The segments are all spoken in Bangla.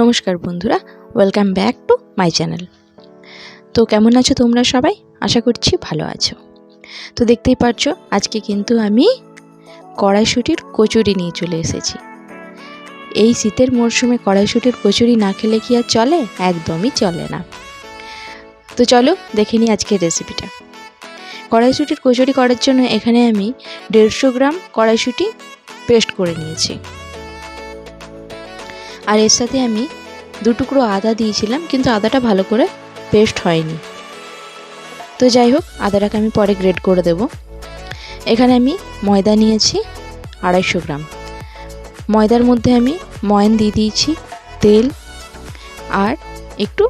নমস্কার বন্ধুরা welcome back to my channel তো কেমন আছো তোমরা সবাই? আশা করছি ভালো আছো। তো দেখতেই পারছ, আজকে কিন্তু আমি কড়াইশুটির কচুরি নিয়ে চলে এসেছি। এই শীতের মরশুমে কড়াইশুটির কচুরি না খেলে কি আর চলে? একদমই চলে না। তো চলো দেখে নিই আজকের রেসিপিটা কড়াইশুটির কচুরি করার জন্য এখানে আমি দেড়শো গ্রাম কড়াইশুটি পেস্ট করে নিয়েছি। আর এর সাথে আমি দু টুকরো আদা দিয়েছিলাম, কিন্তু আদাটা ভালো করে পেস্ট হয়নি। তো যাই হোক, আদাটাকে আমি পরে গ্রেড করে দেব। এখানে আমি ময়দা নিয়েছি আড়াইশো গ্রাম। ময়দার মধ্যে আমি ময়ন দিয়ে দিয়েছি তেল আর একটু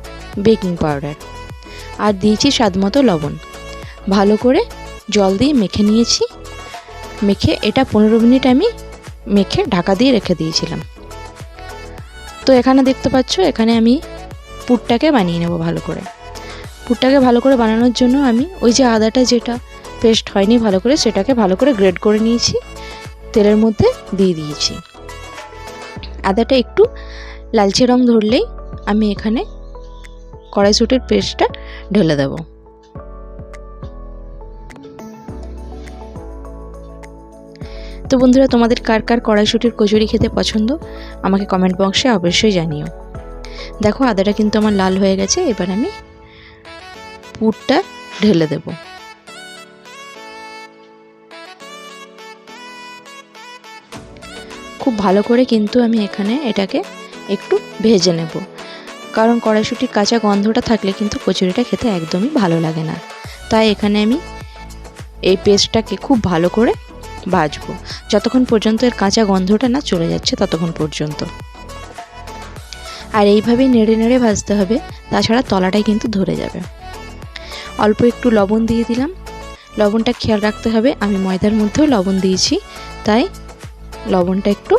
বেকিং পাউডার আর দিয়েছি স্বাদ মতো লবণ। ভালো করে জল দিয়ে মেখে নিয়েছি। মেখে এটা পনেরো মিনিট আমি মেখে ঢাকা দিয়ে রেখে দিয়েছিলাম। তো এখানে দেখতে পাচ্ছ, এখানে আমি পুরটাকে বানিয়ে নেব ভালো করে। পুরটাকে ভালো করে বানানোর জন্য আমি ওই যে আদাটা যেটা পেস্ট হয়নি ভালো করে, সেটাকে ভালো করে গ্রেড করে নিয়েছি, তেলের মধ্যে দিয়ে দিয়েছি। আদাটা একটু লালচে রং ধরলেই আমি এখানে কড়াইশুটির পেস্টটা ঢেলে দেবো। তো বন্ধুরা, তোমাদের কার কার কড়াইশুটির কচুরি খেতে পছন্দ? আমাকে কমেন্ট বক্সে অবশ্যই জানিও। দেখো, আদাটা কিন্তু আমার লাল হয়ে গেছে, এবার আমি পুরটা ঢেলে দেব। খুব ভালো করে কিন্তু আমি এখানে এটাকে একটু ভেজে নেব। কারণ কড়াইশুটির কাঁচা গন্ধটা থাকলে কিন্তু কচুরিটা খেতে একদমই ভালো লাগে না। তাই এখানে আমি এই পেস্টটাকে খুব ভালো করে ভাজবো যতক্ষণ পর্যন্ত এর কাঁচা গন্ধটা না চলে যাচ্ছে, ততক্ষণ পর্যন্ত। আর এইভাবেই নেড়ে নেড়ে ভাজতে হবে, তাছাড়া তলাটাই কিন্তু ধরে যাবে। অল্প একটু লবণ দিয়ে দিলাম। লবণটা খেয়াল রাখতে হবে, আমি ময়দার মধ্যেও লবণ দিয়েছি, তাই লবণটা একটু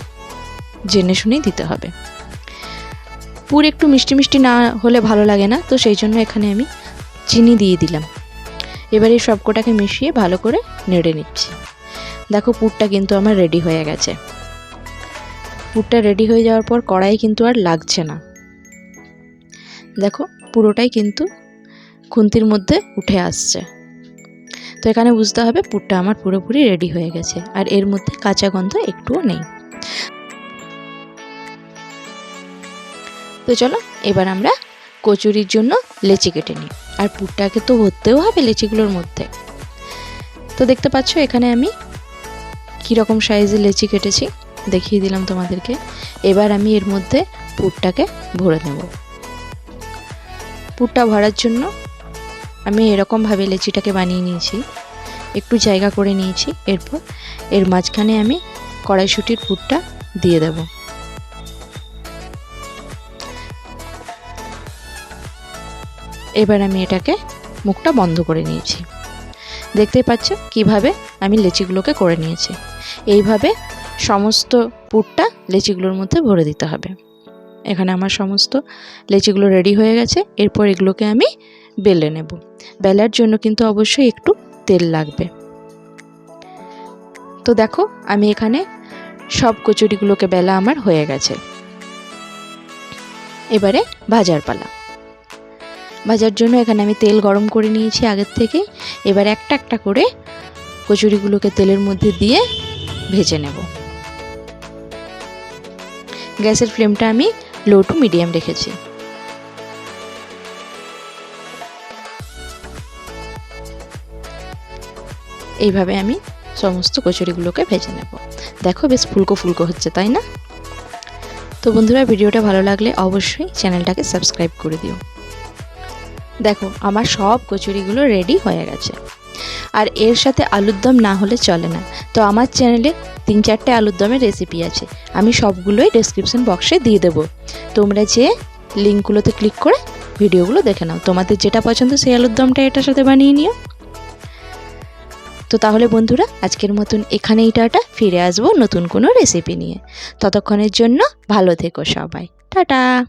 জেনে শুনেই দিতে হবে। পুর একটু মিষ্টি মিষ্টি না হলে ভালো লাগে না, তো সেই জন্য এখানে আমি চিনি দিয়ে দিলাম। এবারে সবকটাকে মিশিয়ে ভালো করে নেড়ে নিচ্ছি। দেখো পুরটা কিন্তু আমার রেডি হয়ে গেছে। পুরটা রেডি হয়ে যাওয়ার পর কড়াই কিন্তু আর লাগছে না। দেখো পুরোটাই কিন্তু খুন্তির মধ্যে উঠে আসছে। তো এখানে বুঝতে হবে পুরটা আমার পুরোপুরি রেডি হয়ে গেছে, আর এর মধ্যে কাঁচা গন্ধ একটুও নেই। তো চলো এবার আমরা কচুরির জন্য লেচি কেটে নিই, আর পুরটাকে তো হতেও হবে লেচিগুলোর মধ্যে। তো দেখতে পাচ্ছ এখানে আমি কীরকম সাইজের লেচি কেটেছি, দেখিয়ে দিলাম তোমাদেরকে। এবার আমি এর মধ্যে পুরটাকে ভরে নেব। পুরটা ভরার জন্য আমি এরকমভাবে লেচিটাকে বানিয়ে নিয়েছি। একটু জায়গা করে নিয়েছি, এরপর এর মাঝখানে আমি কড়াইশুটির পুরটা দিয়ে দেব। এবার আমি এটাকে মুখটা বন্ধ করে নিয়েছি। দেখতেই পাচ্ছ কীভাবে আমি লেচিগুলোকে করে নিয়েছি। এইভাবে সমস্ত পুরটা লেচিগুলোর মধ্যে ভরে দিতে হবে। এখানে আমার সমস্ত লেচিগুলো রেডি হয়ে গেছে। এরপর এগুলোকে আমি বেলে নেব। বেলার জন্য কিন্তু অবশ্যই একটু তেল লাগবে। তো দেখো, আমি এখানে সব কচুরিগুলোকে বেলা আমার হয়ে গেছে। এবারে ভাজার পালা। ভাজার জন্য এখানে আমি তেল গরম করে নিয়েছি আগের থেকে। এবার একটা একটা করে কচুরিগুলোকে তেলের মধ্যে দিয়ে ভেজে নেব। গ্যাসের ফ্লেমটা আমি লো টু মিডিয়াম রেখেছি। এইভাবে আমি সমস্ত কচুরিগুলোকে ভেজে নেব। দেখো বেশ ফুলকো ফুলকো হচ্ছে, তাই না? তো বন্ধুরা, ভিডিওটা ভালো লাগলে অবশ্যই চ্যানেলটাকে সাবস্ক্রাইব করে দিও। দেখো, আমার সব কচুরিগুলো রেডি হয়ে গেছে। আর এর সাথে আলুর দম না হলে চলে না। তো আমার চ্যানেলে তিন চারটে আলুর দমের রেসিপি আছে। আমি সবগুলোই ডেসক্রিপশন বক্সে দিয়ে দেবো। তোমরা যে লিঙ্কগুলোতে ক্লিক করে ভিডিওগুলো দেখে নাও। তোমাদের যেটা পছন্দ সেই আলুর দমটা এটার সাথে বানিয়ে নিও। তো তাহলে বন্ধুরা, আজকের মতন এখানেই টাটা। ফিরে আসব নতুন কোনো রেসিপি নিয়ে। ততক্ষণের জন্য ভালো থেকো সবাই। টাটা!